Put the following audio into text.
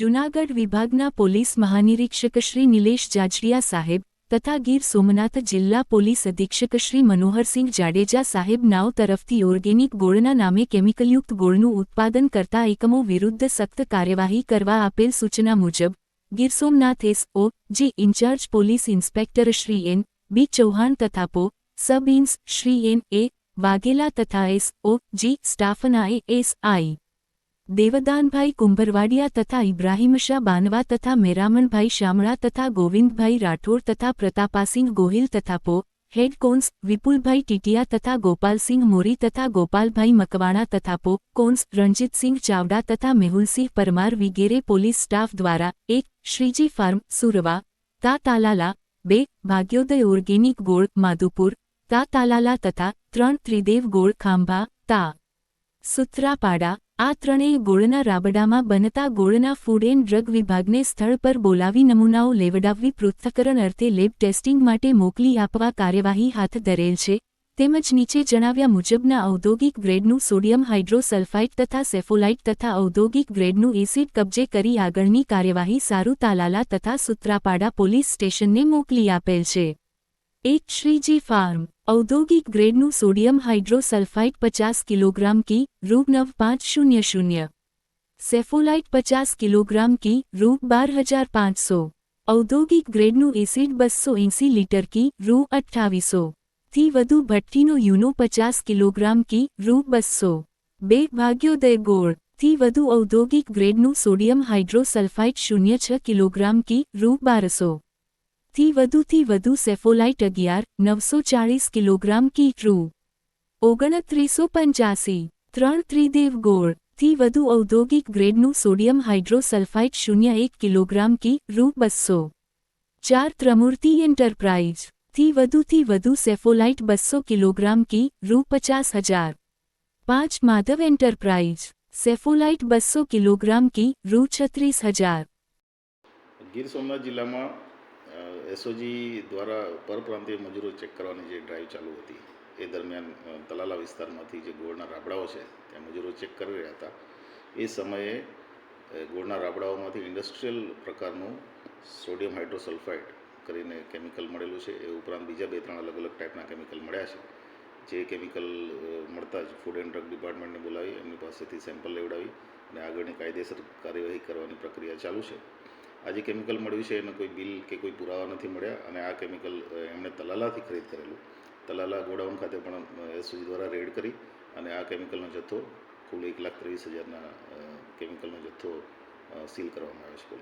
જૂનાગઢ વિભાગના પોલીસ મહાનિરીક્ષક શ્રી નિલેશ જાજડિયા સાહેબ તથા ગીર સોમનાથ જિલ્લા પોલીસ અધિક્ષક શ્રી મનોહરસિંહ જાડેજા સાહેબ નાવ તરફથી ઓર્ગેનિક ગોળના નામે કેમિકલયુક્ત ગોળનું ઉત્પાદન કરતા એકમો વિરુદ્ધ સખ્ત કાર્યવાહી કરવા આપેલ સૂચના મુજબ, Gir Somnath SOG incharge police inspector Shri N, B Chauhan તથા પો, sub ઇન્સ Shri N A, Vaghela તથા એસઓ જી સ્ટાફના એએસઆઈ દેવદાનભાઈ કુંભરવાડિયા તથા ઇબ્રાહીમશાહ બાનવા તથા મેરામણભાઈ શામળા તથા ગોવિંદભાઈ રાઠોડ તથા પ્રતાપાસિંહ ગોહિલ તથા પો, હેડ કોન્સ, વિપુલભાઈ ટીટિયા તથા ગોપાલસિંહ મોરી તથા ગોપાલભાઈ મકવાણા તથા પો, કોન્સ, રણજીતસિંહ ચાવડા તથા મેહુલસિંહ પરમાર વિગેરે પોલીસ સ્ટાફ દ્વારા એક, શ્રીજી ફાર્મ, સુરવા, તા તાલાલા, બે, ભાગ્યોદય ઓર્ગેનિક ગોળ, માધુપુર, તા તાલાલા તથા ત્રણ, ત્રિદેવ ગોળ ખાંભા, તા, સુત્રાપાડા આ ત્રણેય ગોળના રાબડામાં બનતા ગોળના ફૂડ એન્ડ ડ્રગ વિભાગને સ્થળ પર બોલાવી નમૂનાઓ લેવડાવવી પૃથ્થકરણ અર્થે લેબ ટેસ્ટિંગ માટે મોકલી આપવા કાર્યવાહી હાથ ધરેલ છે. તેમજ નીચે જણાવ્યા મુજબના ઔદ્યોગિક ગ્રેડનું સોડિયમ હાઇડ્રોસલ્ફાઇડ તથા સેફોલાઇટ તથા ઔદ્યોગિક ગ્રેડનું એસિડ કબજે કરી આગળની કાર્યવાહી સારુ તાલાલા તથા સુત્રાપાડા પોલીસ સ્ટેશનને મોકલી આપેલ છે. એક શ્રીજી ફાર્મ ઔદ્યોગિક ગ્રેડનું સોડિયમ હાઇડ્રોસલ્ફાઇડ પચાસ કિલોગ્રામ કી રૂ નવ પાંચ શૂન્ય શૂન્ય સેફોલાઇટ પચાસ કિલોગ્રામ કી રૂ બાર હજાર પાંચસો ઔદ્યોગિક ગ્રેડનું એસિડ બસો એંસી લીટર કી રૂ અઠ્ઠાવીસો થી વધુ ભઠ્ઠીનો યુનો પચાસ કિલોગ્રામ કી રૂ બસો બે ભાગ્યોદય ગોળથી વધુ ઔદ્યોગિક ગ્રેડનું સોડિયમ હાઇડ્રોસલ્ફાઇડ શૂન્ય છ કિલોગ્રામ કી રૂ બારસો થી વધુથી વધુ સેફોલાઇટ અગિયાર, નવસો ચાળીસ કિલોગ્રામ કી રૂ. ઓગણત્રીસો પંચ્યાસી, ત્રણ ત્રિદેવ ગોળ, થી વધુ ઔદ્યોગિક ગ્રેડનું સોડિયમ હાઇડ્રોસલ્ફાઇડ શૂન્ય એક કિલોગ્રામ કી રૂ બસો. ચાર ત્રમૂર્તિ એન્ટરપ્રાઇઝ, થી વધુથી વધુ સેફોલાઇટ બસો કિલોગ્રામ કી રૂ પચાસ હજાર. પાંચ માધવ એન્ટરપ્રાઇઝ, સેફોલાઇટ બસો કિલોગ્રામ કી રૂ છત્રીસ હજાર. ગીર સોમનાથ જિલ્લામાં એસઓજી દ્વારા પરપ્રાંતીય મજૂરો ચેક કરવાની જે ડ્રાઈવ ચાલુ હતી, એ દરમિયાન તલાલા વિસ્તારમાંથી જે ગોળના રાબડાઓ છે, ત્યાં મજૂરો ચેક કરી રહ્યા હતા. એ સમયે ગોળના રાબડાઓમાંથી ઇન્ડસ્ટ્રીયલ પ્રકારનું સોડિયમ હાઇડ્રોસલ્ફાઇડ કરીને કેમિકલ મળેલું છે. એ ઉપરાંત બીજા બે ત્રણ અલગ અલગ ટાઈપના કેમિકલ મળ્યા છે. જે કેમિકલ મળતા જ ફૂડ એન્ડ ડ્રગ ડિપાર્ટમેન્ટને બોલાવી, એમની પાસેથી સેમ્પલ લેવડાવી અને આગળની કાયદેસર કાર્યવાહી કરવાની પ્રક્રિયા ચાલુ છે. આ જે કેમિકલ મળ્યું છે એનો કોઈ બિલ કે કોઈ પુરાવા નથી મળ્યા અને આ કેમિકલ એમણે તલાલાથી ખરીદ કરેલું. તલાલા ગોડાઉન ખાતે પણ એસઓજી દ્વારા રેડ કરી અને આ કેમિકલનો જથ્થો કુલ એક લાખ ત્રેવીસ હજારના કેમિકલનો જથ્થો સીલ કરવામાં આવ્યો છે પોલીસ.